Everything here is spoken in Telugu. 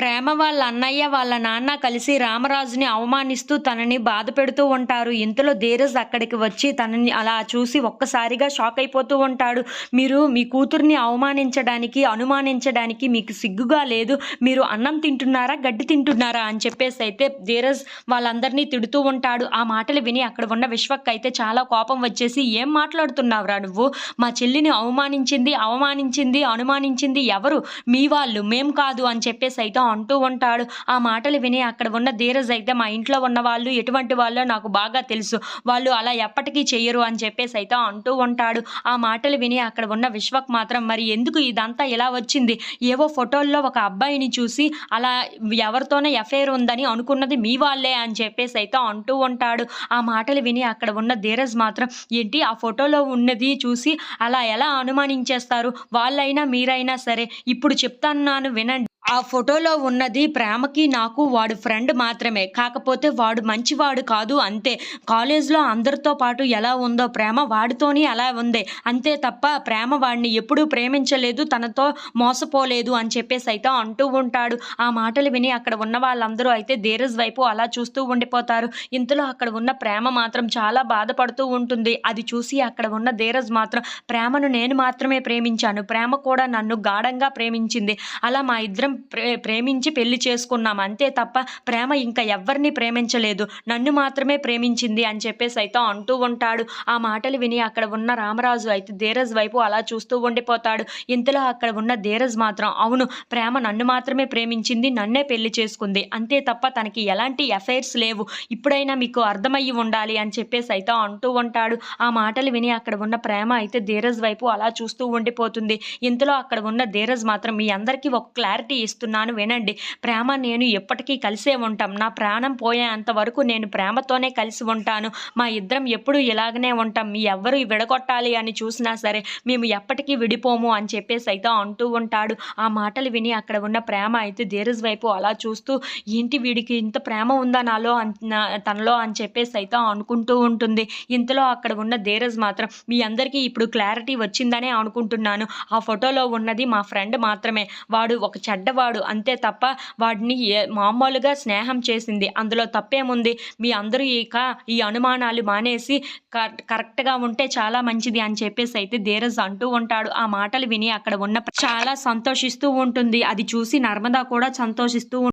ప్రేమ వాళ్ళ అన్నయ్య వాళ్ళ నాన్న కలిసి రామరాజుని అవమానిస్తూ తనని బాధ పెడుతూ ఉంటారు. ఇంతలో ధీరజ్ అక్కడికి వచ్చి తనని అలా చూసి ఒక్కసారిగా షాక్ అయిపోతూ ఉంటాడు. మీరు మీ కూతుర్ని అవమానించడానికి అనుమానించడానికి మీకు సిగ్గుగా లేదు. మీరు అన్నం తింటున్నారా గడ్డి తింటున్నారా అని చెప్పేసి అయితే ధీరజ్ వాళ్ళందరినీ తిడుతూ ఉంటాడు. ఆ మాటలు విని అక్కడ ఉన్న విశ్వక్ అయితే చాలా కోపం వచ్చేసి ఏం మాట్లాడుతున్నావురా నువ్వు? మా చెల్లిని అవమానించింది అవమానించింది అనుమానించింది ఎవరు? మీ వాళ్ళు మేం కాదు అని చెప్పేసి అయితే అంటూ ఉంటాడు. ఆ మాటలు విని అక్కడ ఉన్న ధీరజ్ అయితే మా ఇంట్లో ఉన్న వాళ్ళు ఎటువంటి వాళ్ళో నాకు బాగా తెలుసు. వాళ్ళు అలా ఎప్పటికీ చెయ్యరు అని చెప్పేసి అయితే అంటూ ఉంటాడు. ఆ మాటలు విని అక్కడ ఉన్న విశ్వక్ మాత్రం మరి ఎందుకు ఇదంతా ఇలా వచ్చింది? ఏవో ఫోటోల్లో ఒక అబ్బాయిని చూసి అలా ఎవరితోనే ఎఫైర్ ఉందని అనుకున్నది మీ వాళ్ళే అని చెప్పేసి అయితే అంటూ ఉంటాడు. ఆ మాటలు విని అక్కడ ఉన్న ధీరజ్ మాత్రం ఏంటి ఆ ఫోటోలో ఉన్నది చూసి అలా ఎలా అనుమానించేస్తారు? వాళ్ళైనా మీరైనా సరే ఇప్పుడు చెప్తాను వినండి. ఆ ఫోటోలో ఉన్నది ప్రేమకి నాకు వాడు ఫ్రెండ్ మాత్రమే. కాకపోతే వాడు మంచివాడు కాదు అంతే. కాలేజ్లో అందరితో పాటు ఎలా ఉందో ప్రేమ వాడితోని అలా ఉంది. అంతే తప్ప ప్రేమ వాడిని ఎప్పుడూ ప్రేమించలేదు తనతో మోసపోలేదు అని చెప్పేసి అయితే అంటూ ఉంటాడు. ఆ మాటలు విని అక్కడ ఉన్న వాళ్ళందరూ అయితే ధీరజ్ వైపు అలా చూస్తూ ఉండిపోతారు. ఇంతలో అక్కడ ఉన్న ప్రేమ మాత్రం చాలా బాధపడుతూ ఉంటుంది. అది చూసి అక్కడ ఉన్న ధీరజ్ మాత్రం ప్రేమను నేను మాత్రమే ప్రేమించాను. ప్రేమ కూడా నన్ను గాఢంగా ప్రేమించింది. అలా మా ఇద్దరం ప్రే ప్రేమించి పెళ్ళి చేసుకున్నాం. అంతే తప్ప ప్రేమ ఇంకా ఎవరిని ప్రేమించలేదు. నన్ను మాత్రమే ప్రేమించింది అని చెప్పేసి అయితే అంటూ ఉంటాడు. ఆ మాటలు విని అక్కడ ఉన్న రామరాజు అయితే ధీరజ్ వైపు అలా చూస్తూ ఉండిపోతాడు. ఇంతలో అక్కడ ఉన్న ధీరజ్ మాత్రం అవును ప్రేమ నన్ను మాత్రమే ప్రేమించింది నన్నే పెళ్ళి చేసుకుంది. అంతే తప్ప తనకి ఎలాంటి ఎఫైర్స్ లేవు. ఇప్పుడైనా మీకు అర్థమయ్యి ఉండాలి అని చెప్పేసి అయితే అంటూ ఉంటాడు. ఆ మాటలు విని అక్కడ ఉన్న ప్రేమ అయితే ధీరజ్ వైపు అలా చూస్తూ ఉండిపోతుంది. ఇంతలో అక్కడ ఉన్న ధీరజ్ మాత్రం మీ అందరికీ ఒక క్లారిటీ ఇస్తున్నాను వినండి. ప్రేమ నేను ఎప్పటికీ కలిసే ఉంటాం. నా ప్రాణం పోయేంత వరకు నేను ప్రేమతోనే కలిసి ఉంటాను. మా ఇద్దరం ఎప్పుడు ఇలాగనే ఉంటాం. మీ ఎవ్వరు విడగొట్టాలి అని చూసినా సరే మేము ఎప్పటికీ విడిపోము అని చెప్పేసి అయితే అంటూ ఉంటాడు. ఆ మాటలు విని అక్కడ ఉన్న ప్రేమ అయితే ధీరజ్ వైపు అలా చూస్తూ ఏంటి వీడికి ఇంత ప్రేమ ఉందా నాలో అన్- నా- తనలో? అని చెప్పేసి అయితే అనుకుంటూ ఉంటుంది. ఇంతలో అక్కడ ఉన్న ధీరజ్ మాత్రం మీ అందరికీ ఇప్పుడు క్లారిటీ వచ్చిందనే అనుకుంటున్నాను. ఆ ఫోటోలో ఉన్నది మా ఫ్రెండ్ మాత్రమే. వాడు ఒక చెడ్డ చెడ్డవాడు. అంతే తప్ప వాడిని మామూలుగా స్నేహం చేసింది. అందులో తప్పేముంది? మీ అందరూ ఇక ఈ అనుమానాలు మానేసి కరెక్ట్ కరెక్ట్గా ఉంటే చాలా మంచిది అని చెప్పేసి అయితే ధీరజ్ అంటూ ఉంటాడు. ఆ మాటలు విని అక్కడ ఉన్న చాలా సంతోషిస్తూ ఉంటుంది. అది చూసి నర్మదా కూడా సంతోషిస్తూ